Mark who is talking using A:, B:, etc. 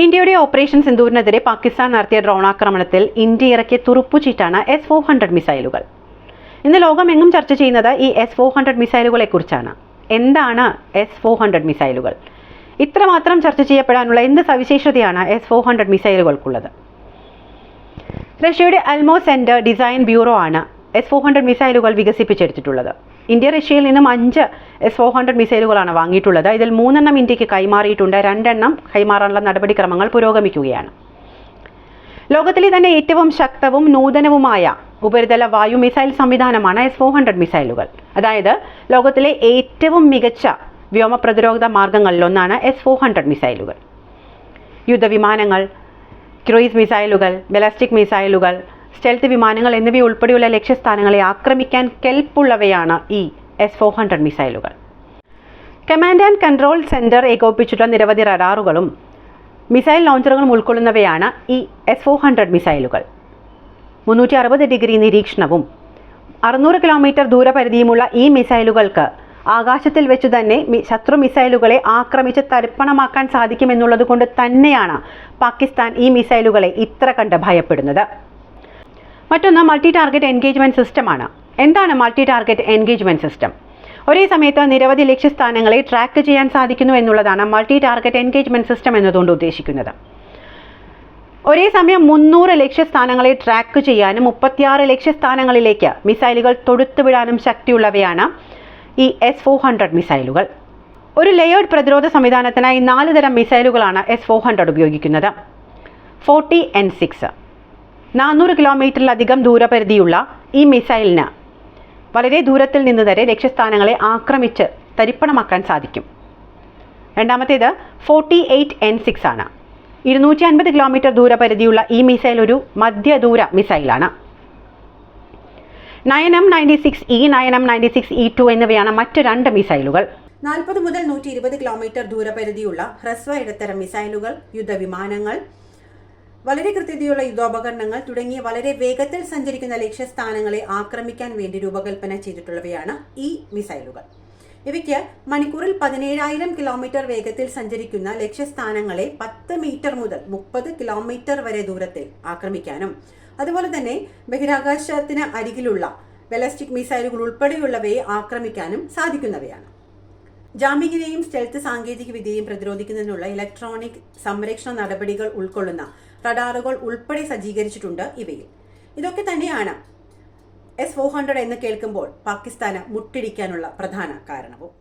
A: ഇന്ത്യയുടെ ഓപ്പറേഷൻ സിന്ദൂരിനെതിരെ പാകിസ്ഥാൻ നടത്തിയ ഡ്രോൺ ആക്രമണത്തിൽ ഇന്ത്യ ഇറക്കിയ തുറുപ്പുചീറ്റാണ് എസ് ഫോർ ഹൺഡ്രഡ് മിസൈലുകൾ. ഇന്ന് ലോകമെങ്ങും ചർച്ച ചെയ്യുന്നത് ഈ എസ് ഫോർ ഹൺഡ്രഡ് മിസൈലുകളെ കുറിച്ചാണ് എന്താണ് എസ് ഫോർ ഹൺഡ്രഡ് മിസൈലുകൾ? ഇത്രമാത്രം ചർച്ച ചെയ്യപ്പെടാനുള്ള എന്ത് സവിശേഷതയാണ് എസ് ഫോർ ഹൺഡ്രഡ് മിസൈലുകൾക്കുള്ളത്? റഷ്യയുടെ അൽമോ സെന്റർ ഡിസൈൻ ബ്യൂറോ ആണ് എസ് ഫോർ ഹൺഡ്രഡ് മിസൈലുകൾ വികസിപ്പിച്ചെടുത്തിട്ടുള്ളത്. ഇന്ത്യ റഷ്യയിൽ നിന്നും അഞ്ച് എസ് ഫോർ ഹൺഡ്രഡ് മിസൈലുകളാണ് വാങ്ങിയിട്ടുള്ളത്. ഇതിൽ മൂന്നെണ്ണം ഇന്ത്യയ്ക്ക് കൈമാറിയിട്ടുണ്ട്. രണ്ടെണ്ണം കൈമാറാനുള്ള നടപടിക്രമങ്ങൾ പുരോഗമിക്കുകയാണ്. ലോകത്തിലെ തന്നെ ഏറ്റവും ശക്തവും നൂതനവുമായ ഉപരിതല വായു മിസൈൽ സംവിധാനമാണ് എസ് ഫോർ ഹൺഡ്രഡ് മിസൈലുകൾ. അതായത് ലോകത്തിലെ ഏറ്റവും മികച്ച വ്യോമ പ്രതിരോധ മാർഗങ്ങളിലൊന്നാണ് എസ് ഫോർ ഹൺഡ്രഡ് മിസൈലുകൾ. യുദ്ധവിമാനങ്ങൾ ക്രൂയിസ് മിസൈലുകൾ ബലാസ്റ്റിക് മിസൈലുകൾ സ്റ്റെൽത്ത് വിമാനങ്ങൾ എന്നിവയുൾപ്പെടെയുള്ള ലക്ഷ്യസ്ഥാനങ്ങളെ ആക്രമിക്കാൻ കെൽപ്പുള്ളവയാണ് ഈ എസ് ഫോർ ഹൺഡ്രഡ് മിസൈലുകൾ. കമാൻഡ് ആൻഡ് കൺട്രോൾ സെന്റർ ഏകോപിപ്പിച്ചിട്ടുള്ള നിരവധി റഡാറുകളും മിസൈൽ ലോഞ്ചറുകളും ഉൾക്കൊള്ളുന്നവയാണ് ഈ എസ് ഫോർ ഹൺഡ്രഡ് മിസൈലുകൾ. മുന്നൂറ്റി അറുപത് ഡിഗ്രി നിരീക്ഷണവും അറുന്നൂറ് കിലോമീറ്റർ ദൂരപരിധിയുമുള്ള ഈ മിസൈലുകൾക്ക് ആകാശത്തിൽ വെച്ച് തന്നെ ശത്രു മിസൈലുകളെ ആക്രമിച്ച് തരിപ്പണമാക്കാൻ സാധിക്കുമെന്നുള്ളത് കൊണ്ട് തന്നെയാണ് പാകിസ്ഥാൻ ഈ മിസൈലുകളെ ഇത്ര കണ്ട് ഭയപ്പെടുന്നത്. മറ്റൊന്ന് മൾട്ടി ടാർഗറ്റ് എൻഗേജ്മെന്റ് സിസ്റ്റമാണ് എന്താണ് മൾട്ടി ടാർഗറ്റ് എൻഗേജ്മെന്റ് സിസ്റ്റം ഒരേ സമയത്ത് നിരവധി ലക്ഷ്യസ്ഥാനങ്ങളെ ട്രാക്ക് ചെയ്യാൻ സാധിക്കുന്നു എന്നുള്ളതാണ് മൾട്ടി ടാർഗറ്റ് എൻഗേജ്മെന്റ് സിസ്റ്റം എന്നതുകൊണ്ട് ഉദ്ദേശിക്കുന്നത്. ഒരേ സമയം മുന്നൂറ് ലക്ഷ്യസ്ഥാനങ്ങളെ ട്രാക്ക് ചെയ്യാനും മുപ്പത്തിയാറ് ലക്ഷ്യസ്ഥാനങ്ങളിലേക്ക് മിസൈലുകൾ തൊടുത്തുവിടാനും ശക്തിയുള്ളവയാണ് ഈ എസ് ഫോർ ഹൺഡ്രഡ് മിസൈലുകൾ ഒരു ലെയേർഡ് പ്രതിരോധ സംവിധാനത്തിനായി നാല് തരം മിസൈലുകളാണ് എസ് ഫോർ ഹൺഡ്രഡ് ഉപയോഗിക്കുന്നത്. ഫോർട്ടി എൻ സിക്സ് നാനൂറ് കിലോമീറ്ററിലധികം ദൂരപരിധിയുള്ള ഈ മിസൈലിന് വളരെ ദൂരത്തിൽ നിന്ന് തന്നെ ലക്ഷ്യസ്ഥാനങ്ങളെ ആക്രമിച്ച് തരിപ്പണമാക്കാൻ സാധിക്കും. രണ്ടാമത്തേത് ഫോർട്ടി എയ്റ്റ് എൻ സിക്സ് ആണ്. ഇരുന്നൂറ്റി അൻപത് കിലോമീറ്റർ ദൂരപരിധിയുള്ള ഈ മിസൈൽ ഒരു മധ്യദൂര മിസൈലാണ്. Nine M ninety six E nine M ninety six E two എന്നിവയാണ് മറ്റ് രണ്ട് മിസൈലുകൾ. നാൽപ്പത് മുതൽ നൂറ്റി ഇരുപത് കിലോമീറ്റർ ദൂരപരിധിയുള്ള ഹ്രസ്വ ഇടത്തരം മിസൈലുകൾ യുദ്ധവിമാനങ്ങൾ വളരെ കൃത്യതയുള്ള യുദ്ധോപകരണങ്ങൾ തുടങ്ങിയ വളരെ വേഗത്തിൽ സഞ്ചരിക്കുന്ന ലക്ഷ്യസ്ഥാനങ്ങളെ ആക്രമിക്കാൻ വേണ്ടി രൂപകൽപ്പന ചെയ്തിട്ടുള്ളവയാണ് ഈ മിസൈലുകൾ. ഇവയ്ക്ക് മണിക്കൂറിൽ പതിനേഴായിരം കിലോമീറ്റർ വേഗത്തിൽ സഞ്ചരിക്കുന്ന ലക്ഷ്യസ്ഥാനങ്ങളെ പത്ത് മീറ്റർ മുതൽ മുപ്പത് കിലോമീറ്റർ വരെ ദൂരത്തിൽ ആക്രമിക്കാനും അതുപോലെ തന്നെ ബഹിരാകാശത്തിന് അരികിലുള്ള ബലസ്റ്റിക് മിസൈലുകൾ ഉൾപ്പെടെയുള്ളവയെ ആക്രമിക്കാനും സാധിക്കുന്നവയാണ്. ജാമ്യങ്ങിനെയും സ്റ്റെൽത്ത് സാങ്കേതിക വിദ്യയും പ്രതിരോധിക്കുന്നതിനുള്ള ഇലക്ട്രോണിക് സംരക്ഷണ നടപടികൾ ഉൾക്കൊള്ളുന്ന റഡാറുകൾ ഉൾപ്പെടെ സജ്ജീകരിച്ചിട്ടുണ്ട് ഇവയിൽ. ഇതൊക്കെ തന്നെയാണ് എസ് ഫോർ ഹൺഡ്രഡ് എന്ന് കേൾക്കുമ്പോൾ പാകിസ്ഥാന് മുട്ടിടിക്കാനുള്ള പ്രധാന കാരണവും.